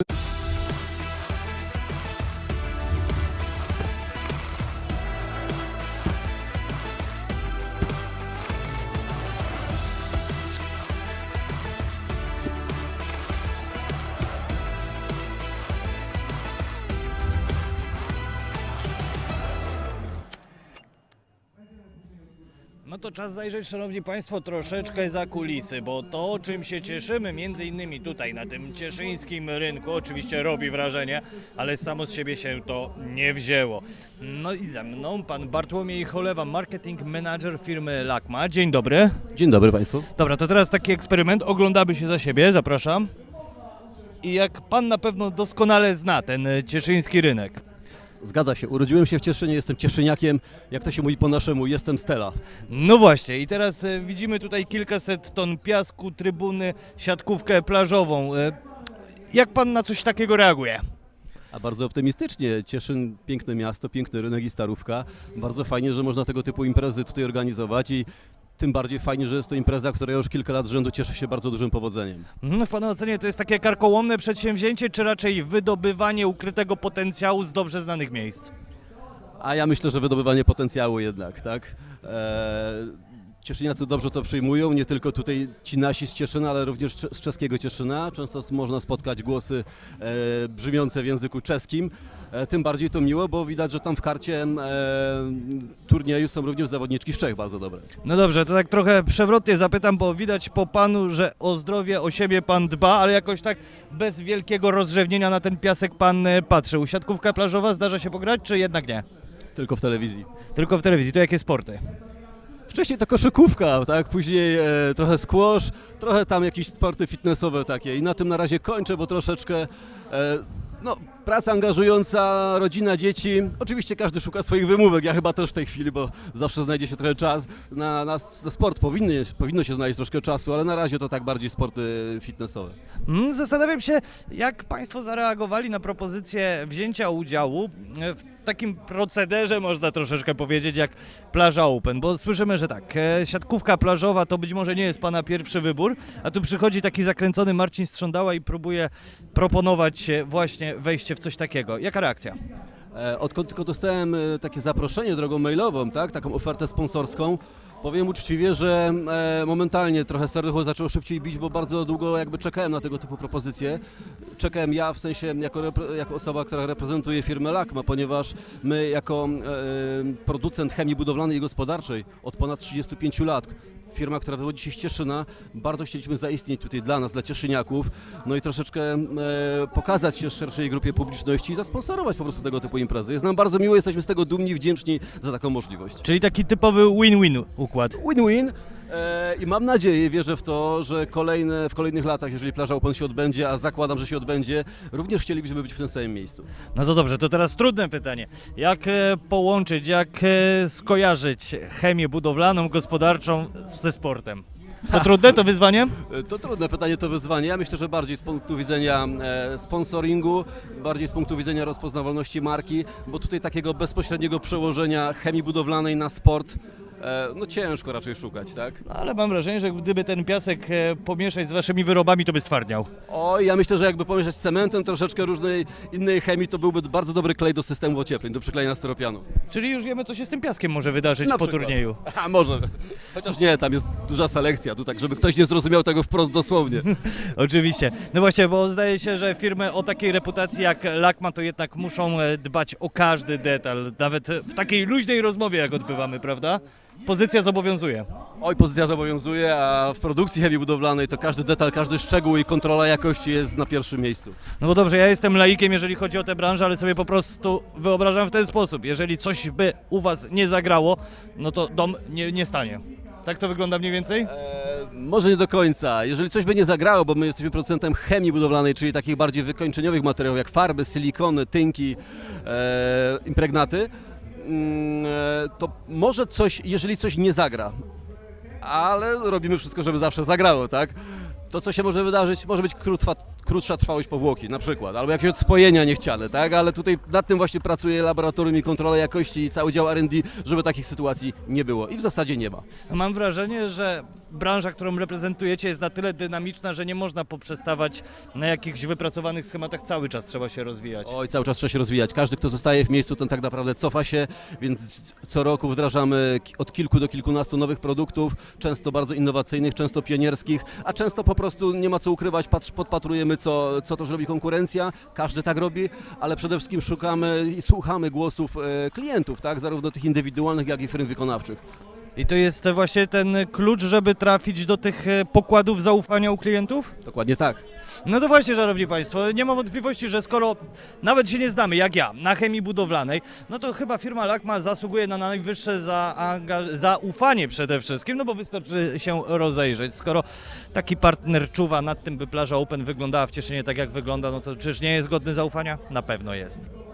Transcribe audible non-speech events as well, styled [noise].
you No to czas zajrzeć, szanowni państwo, troszeczkę za kulisy, bo to, czym się cieszymy, między innymi tutaj na tym cieszyńskim rynku, oczywiście robi wrażenie, ale samo z siebie się to nie wzięło. No i ze mną pan Bartłomiej Cholewa, marketing manager firmy Lakma. Dzień dobry. Dzień dobry Państwu. Dobra, to teraz taki eksperyment. Oglądamy się za siebie, zapraszam. I jak pan na pewno doskonale zna ten cieszyński rynek. Zgadza się, urodziłem się w Cieszynie, jestem cieszyniakiem, jak to się mówi po naszemu, jestem Stella. No właśnie, i teraz e, widzimy tutaj kilkaset ton piasku, trybuny, siatkówkę plażową. E, jak pan na coś takiego reaguje? A bardzo optymistycznie, Cieszyn piękne miasto, piękny rynek i starówka. Bardzo fajnie, że można tego typu imprezy tutaj organizować i tym bardziej fajnie, że jest to impreza, która już kilka lat z rzędu cieszy się bardzo dużym powodzeniem. Mhm, W pana ocenie to jest takie karkołomne przedsięwzięcie, czy raczej wydobywanie ukrytego potencjału z dobrze znanych miejsc? A ja myślę, że wydobywanie potencjału jednak, tak? Eee, Cieszyniacy dobrze to przyjmują, nie tylko tutaj ci nasi z Cieszyna, ale również z czeskiego Cieszyna. Często można spotkać głosy e, brzmiące w języku czeskim. E, tym bardziej to miło, bo widać, że tam w karcie e, turnieju są również zawodniczki z Czech bardzo dobre. No dobrze, to tak trochę przewrotnie zapytam, bo widać po panu, że o zdrowie, o siebie pan dba, ale jakoś tak bez wielkiego rozrzewnienia na ten piasek pan e, patrzył. Siatkówka plażowa zdarza się pograć, czy jednak nie? Tylko w telewizji. Tylko w telewizji. To jakie sporty? Wcześniej to koszykówka, tak? Później e, trochę squash, trochę tam jakieś sporty fitnessowe takie. I na tym na razie kończę, bo troszeczkę e, no, praca angażująca, rodzina, dzieci. Oczywiście każdy szuka swoich wymówek, ja chyba też w tej chwili, bo zawsze znajdzie się trochę czas. Na, na, na sport powinno, powinno się znaleźć troszkę czasu, ale na razie to tak bardziej sporty fitnessowe. Mm, Zastanawiam się, jak Państwo zareagowali na propozycję wzięcia udziału w takim procederze, można troszeczkę powiedzieć, jak plaża Open, bo słyszymy, że tak, e, siatkówka plażowa to być może nie jest Pana pierwszy wybór, a tu przychodzi taki zakręcony Marcin Strządała i próbuje proponować e, właśnie wejście w coś takiego. Jaka reakcja? E, Odkąd tylko dostałem e, takie zaproszenie drogą mailową, tak, taką ofertę sponsorską, powiem uczciwie, że e, momentalnie trochę serducho zaczęło szybciej bić, bo bardzo długo jakby czekałem na tego typu propozycje. Czekałem ja w sensie jako, jako osoba, która reprezentuje firmę Lakma, ponieważ my jako producent chemii budowlanej i gospodarczej od ponad 35 lat firma, która wywodzi się z Cieszyna, bardzo chcieliśmy zaistnieć tutaj dla nas, dla Cieszyniaków, no i troszeczkę e, pokazać się szerszej grupie publiczności i zasponsorować po prostu tego typu imprezy. Jest nam bardzo miło, jesteśmy z tego dumni wdzięczni za taką możliwość. Czyli taki typowy win-win układ. Win-win e, i mam nadzieję, wierzę w to, że kolejne, w kolejnych latach, jeżeli Plaża Open się odbędzie, a zakładam, że się odbędzie, również chcielibyśmy być w tym samym miejscu. No to dobrze, to teraz trudne pytanie. Jak e, połączyć, jak e, skojarzyć chemię budowlaną, gospodarczą ze sportem? To trudne, to wyzwanie? [laughs] E, To trudne pytanie, to wyzwanie. Ja myślę, że bardziej z punktu widzenia e, sponsoringu, bardziej z punktu widzenia rozpoznawalności marki, bo tutaj takiego bezpośredniego przełożenia chemii budowlanej na sport, e, no ciężko raczej szukać, tak? No, ale mam wrażenie, że gdyby ten piasek e, pomieszać z waszymi wyrobami, to by stwardniał. Oj, ja myślę, że jakby pomieszać z cementem, troszeczkę różnej innej chemii, to byłby bardzo dobry klej do systemu ociepleń, do przyklejenia styropianu. Czyli już wiemy, co się z tym piaskiem może wydarzyć Na po przykład. turnieju. [laughs] A może. Chociaż nie, tam jest duża selekcja, tu tak, żeby ktoś nie zrozumiał tego wprost dosłownie. [laughs] Oczywiście. No właśnie, bo zdaje się, że firmy o takiej reputacji jak Lakma to jednak muszą e, dbać o każdy detal, nawet w takiej luźnej rozmowie, jak odbywamy, prawda? Pozycja zobowiązuje. Oj, pozycja zobowiązuje, a w produkcji chemii budowlanej to każdy detal, każdy szczegół i kontrola jakości jest na pierwszym miejscu. No bo dobrze, ja jestem laikiem, jeżeli chodzi o tę branżę, ale sobie po prostu wyobrażam w ten sposób. Jeżeli coś by u was nie zagrało, no to dom nie, nie stanie. Tak to wygląda mniej więcej? E, może nie do końca. Jeżeli coś by nie zagrało, bo my jesteśmy producentem chemii budowlanej, czyli takich bardziej wykończeniowych materiałów jak farby, silikony, tynki, e, impregnaty, to może coś, jeżeli coś nie zagra, ale robimy wszystko, żeby zawsze zagrało, tak? To, co się może wydarzyć, może być krótwa, krótsza trwałość powłoki na przykład, albo jakieś odspojenia niechciane, tak? Ale tutaj nad tym właśnie pracuje laboratorium i kontrola jakości i cały dział R&D, żeby takich sytuacji nie było. I w zasadzie nie ma. Mam wrażenie, że branża, którą reprezentujecie jest na tyle dynamiczna, że nie można poprzestawać na jakichś wypracowanych schematach, cały czas trzeba się rozwijać. Oj, cały czas trzeba się rozwijać. Każdy, kto zostaje w miejscu, ten tak naprawdę cofa się, więc co roku wdrażamy od kilku do kilkunastu nowych produktów, często bardzo innowacyjnych, często pionierskich, a często po prostu nie ma co ukrywać, podpatrujemy, co, co też robi konkurencja, każdy tak robi, ale przede wszystkim szukamy i słuchamy głosów e, klientów, tak, zarówno tych indywidualnych, jak i firm wykonawczych. I to jest właśnie ten klucz, żeby trafić do tych e, pokładów zaufania u klientów? Dokładnie tak. No to właśnie, szanowni państwo, nie ma wątpliwości, że skoro nawet się nie znamy, jak ja, na chemii budowlanej, no to chyba firma Lakma zasługuje na najwyższe zaufanie przede wszystkim, no bo wystarczy się rozejrzeć. Skoro taki partner czuwa nad tym, by plaża Open wyglądała w Cieszynie tak, jak wygląda, no to czyż nie jest godny zaufania? Na pewno jest.